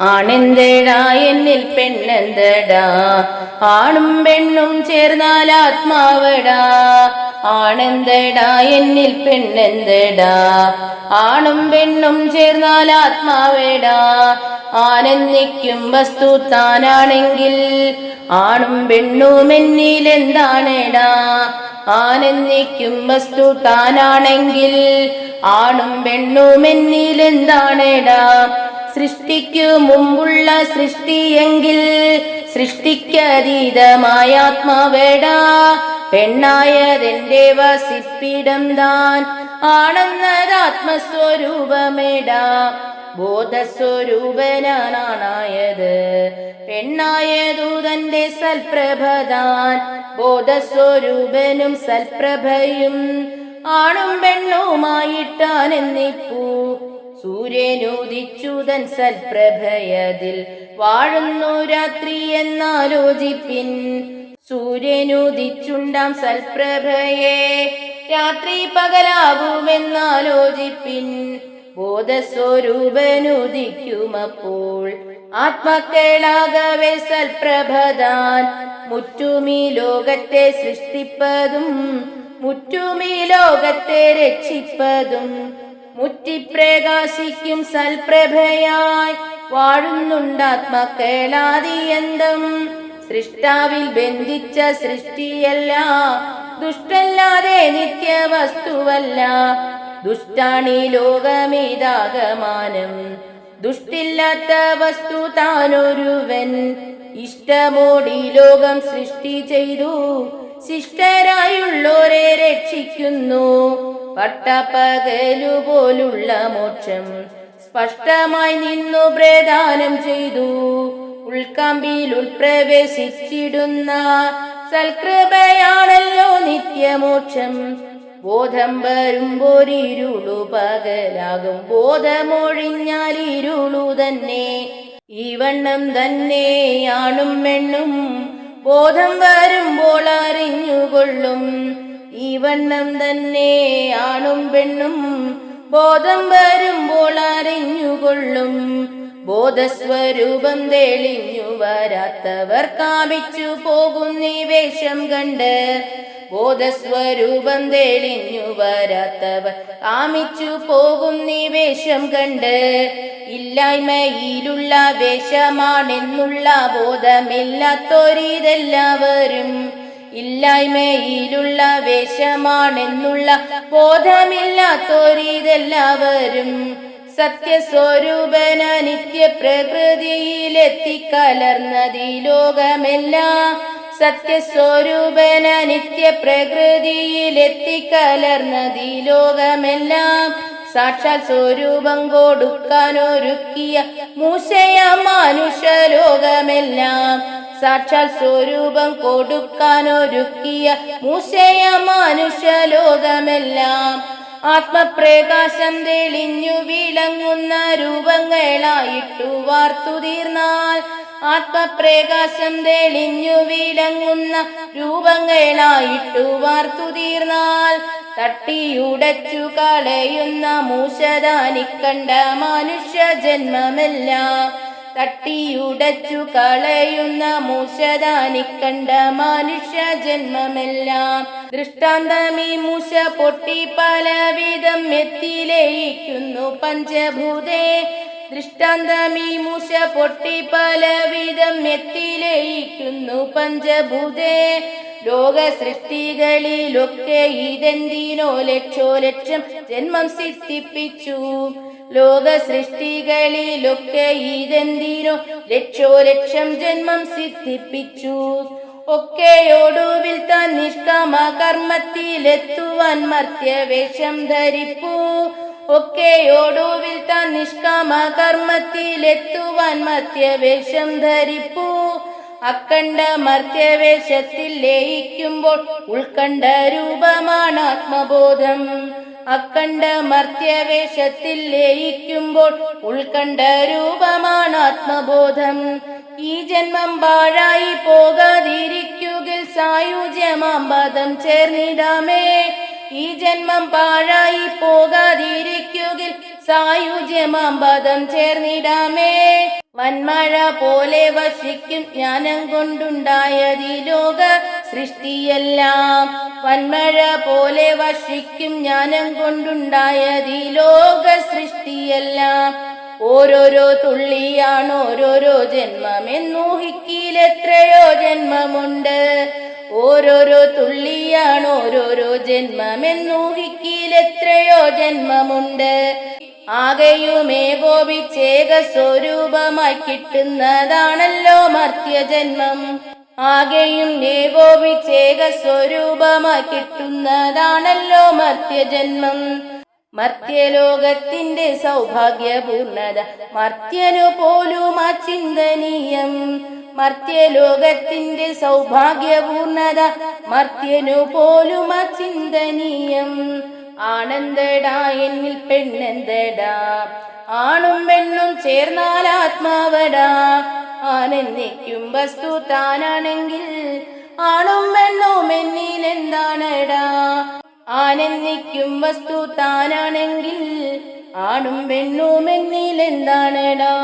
ആണെന്തടാ എന്നിൽ പെണ്ണെന്തടാ? ആണും പെണ്ണും ചേർന്നാൽ ആത്മാവടാ. ആണെന്തടാ എന്നിൽ പെണ്ണെന്തടാ? ആണും പെണ്ണും ചേർന്നാൽ ആത്മാവേടാ. ആനന്ദിക്കും വസ്തു താനാണെങ്കിൽ ആണും പെണ്ണും എന്നിൽ ആനന്ദിക്കും വസ്തു താനാണെങ്കിൽ ആണും പെണ്ണും എന്നിൽ സൃഷ്ടിക്കു മുമ്പുള്ള സൃഷ്ടിയെങ്കിൽ സൃഷ്ടിക്കതീതമായ ആത്മാവേടാ പെണ്ണായതെന്റെ വസിപ്പിടം താൻ ആണെന്നത് ആത്മസ്വരൂപമേടാ ബോധസ്വരൂപനാണായത് പെണ്ണായതു തന്റെ സൽപ്രഭതാൻ ബോധസ്വരൂപനും സൽപ്രഭയും ആണും പെണ്ണുമായിട്ടാനെന്നിപ്പൂ സൂര്യനുദിച്ചുതൻ സൽപ്രഭയതിൽ വാഴുന്നു രാത്രി എന്നാലോചിപ്പിൻ. സൂര്യനുദിച്ചുണ്ടാം സൽപ്രഭയെ രാത്രി പകലാകുമെന്നാലോചിപ്പിൻ. ബോധസ്വരൂപനുദിക്കുമപ്പോൾ ആത്മക്കേളാകവെ സൽപ്രഭതാൻ മുറ്റുമീ ലോകത്തെ സൃഷ്ടിപ്പതും മുറ്റുമീ ലോകത്തെ രക്ഷിപ്പതും. മുറ്റിപ്രകാശിക്കും സൽപ്രഭയായി വാഴുന്നുണ്ടാത്മക്കേളാതിയന്തം സൃഷ്ടാവിൽ ബന്ധിച്ച സൃഷ്ടിയല്ല ദുഷ്ടല്ലാതെ നിത്യവസ്തുവല്ല. ദുഷ്ടാണി ലോകമേതാകമാനം. ദുഷ്ടില്ലാത്ത വസ്തു താനൊരുവൻ. ഇഷ്ടമോടി ലോകം സൃഷ്ടി ചെയ്തു ശിഷ്ടരായുള്ളോരെ രക്ഷിക്കുന്നു. പട്ടപ്പകലു പോലുള്ള മോക്ഷം സ്പഷ്ടമായി നിന്നു പ്രദാനം ചെയ്തു. ഉൾക്കമ്പിയിൽ ഉൾപ്രവേശിച്ചിടുന്ന സൽകൃപയാണല്ലോ നിത്യമോക്ഷം. ബോധം വരുമ്പോരിരുളു പകലാകും. ബോധമൊഴിഞ്ഞാൽ ഇരുളു തന്നെ. ഈ വണ്ണം തന്നെയാണും മെണ്ണും ബോധം വരുമ്പോൾ അറിഞ്ഞുകൊള്ളും. ഈ വണ്ണം തന്നെ ആണും പെണ്ണും ബോധം വരുമ്പോൾ അറിഞ്ഞുകൊള്ളും. ബോധസ്വരൂപം തെളിഞ്ഞു വരാത്തവർ കാമിച്ചു പോകുന്ന വേഷം കണ്ട്. ബോധസ്വരൂപം തെളിഞ്ഞു വരാത്തവർ കാമിച്ചു പോകുന്ന വേഷം കണ്ട്. ഇല്ലായ്മയിലുള്ള വേഷമാണെന്നുള്ള ബോധമില്ലാത്തോരിതെല്ലാവരും ഇല്ലായ്മയിലുള്ള വേഷമാണെന്നുള്ള ബോധമില്ലാത്തോരിതെല്ലാവരും സത്യസ്വരൂപന നിത്യ പ്രകൃതിയിലെത്തിക്കലർന്നതി ലോകമെല്ലാം സത്യസ്വരൂപന നിത്യ പ്രകൃതിയിലെത്തിക്കലർന്നതി ലോകമെല്ലാം സാക്ഷാൽ സ്വരൂപം കൊടുക്കാനൊരുക്കിയ മൂശയ മനുഷ്യ ലോകമെല്ലാം സാക്ഷാൽ സ്വരൂപം കൊടുക്കാനൊരുക്കിയ മൂശയ മനുഷ്യലോകമെല്ലാം. ആത്മപ്രകാശം തെളിഞ്ഞു വിളങ്ങുന്ന രൂപങ്ങളായിട്ടു വാർത്തുതീർന്നാൽ ആത്മപ്രകാശം തെളിഞ്ഞു വിളങ്ങുന്ന രൂപങ്ങളായിട്ടു വാർത്തുതീർന്നാൽ തട്ടിയുടച്ചു കളയുന്ന മൂശദാനിക്കണ്ട മനുഷ്യ ജന്മമെല്ലാം. തട്ടിയുടച്ചു കളയുന്ന മൂശതാനിക്കണ്ട മനുഷ്യ ജന്മമെല്ലാം. ദൃഷ്ടാന്തമീ മൂശ പൊട്ടി പലവിധം എത്തിലയിക്കുന്നു പഞ്ചഭൂതേ. ദൃഷ്ടാന്തമീ മൂശ പൊട്ടി പലവിധം എത്തിലയിക്കുന്നു പഞ്ചഭൂതേ. ലോക സൃഷ്ടികളിലൊക്കെ ഇതെന്തിനോ ലക്ഷോ ലക്ഷം ജന്മം സിദ്ധിപ്പിച്ചു ലോക സൃഷ്ടികളിലൊക്കെ ലക്ഷോ ലക്ഷം ജന്മം സിദ്ധിപ്പിച്ചു. ഒക്കെയോടുവിൽ താൻ നിഷ്കാമ കർമ്മത്തിലെത്തുവാൻ മർത്യവേഷം ധരിപ്പൂ. ഒക്കെയോടുവിൽ താൻ നിഷ്കാമ കർമ്മത്തിലെത്തുവാൻ മർത്യവേഷം ധരിപ്പൂ. അക്കണ്ട മർത്യവേഷത്തിൽ ലയിക്കുമ്പോൾ ഉൾക്കണ്ട രൂപമാണ് ആത്മബോധം. അക്കണ്ട മർത്യവേഷത്തിൽ ലയിക്കുമ്പോൾ ഉൾക്കണ്ട രൂപമാണ് ആത്മബോധം. ഈ ജന്മം പാഴായി പോകാതിരിക്കുകിൽ സായുജ്യമാം പദം ചേർന്നിടാമേ. ഈ ജന്മം പാഴായി പോകാതിരിക്കുകിൽ സായുജ്യമാം പദം ചേർന്നിടാമേ. വന്മഴ പോലെ വർഷിക്കും ജ്ഞാനം കൊണ്ടുണ്ടായതി ലോക സൃഷ്ടിയെല്ലാം. വന്മഴ പോലെ വർഷിക്കും ജ്ഞാനം കൊണ്ടുണ്ടായതി ലോക സൃഷ്ടിയെല്ലാം. ഓരോരോ തുള്ളിയാണ് ഓരോരോ ജന്മമെന്നൂഹിക്കീലെത്രയോ ജന്മമുണ്ട്. ഓരോരോ തുള്ളിയാണ് ഓരോരോ ജന്മമെന്നൂഹിക്കീലെത്രയോ ജന്മമുണ്ട്. ആകെയുമേകോപിച്ചേക സ്വരൂപമായി കിട്ടുന്നതാണല്ലോ മർത്യജന്മം. ആകെയും ഏകോപിച്ചേക സ്വരൂപമായി കിട്ടുന്നതാണല്ലോ മർത്യജന്മം. മർത്യലോകത്തിന്റെ സൗഭാഗ്യപൂർണത മർത്യനു പോലും അചിന്തനീയം. മർത്യലോകത്തിന്റെ സൗഭാഗ്യപൂർണത മർത്യനു പോലും അചിന്തനീയം. ആനന്ദടാ എന്നിൽ പെണ്ണെന്തടാ? ആണും പെണ്ണും ചേർന്നാൽ ആത്മാവടാ. ആനന്ദിക്കും വസ്തു താനാണെങ്കിൽ ആണും പെണ്ണും എന്നിൽ എന്താണടാ? ആനന്ദിക്കും വസ്തു താനാണെങ്കിൽ ആണും പെണ്ണും എന്നിൽ എന്താണടാ?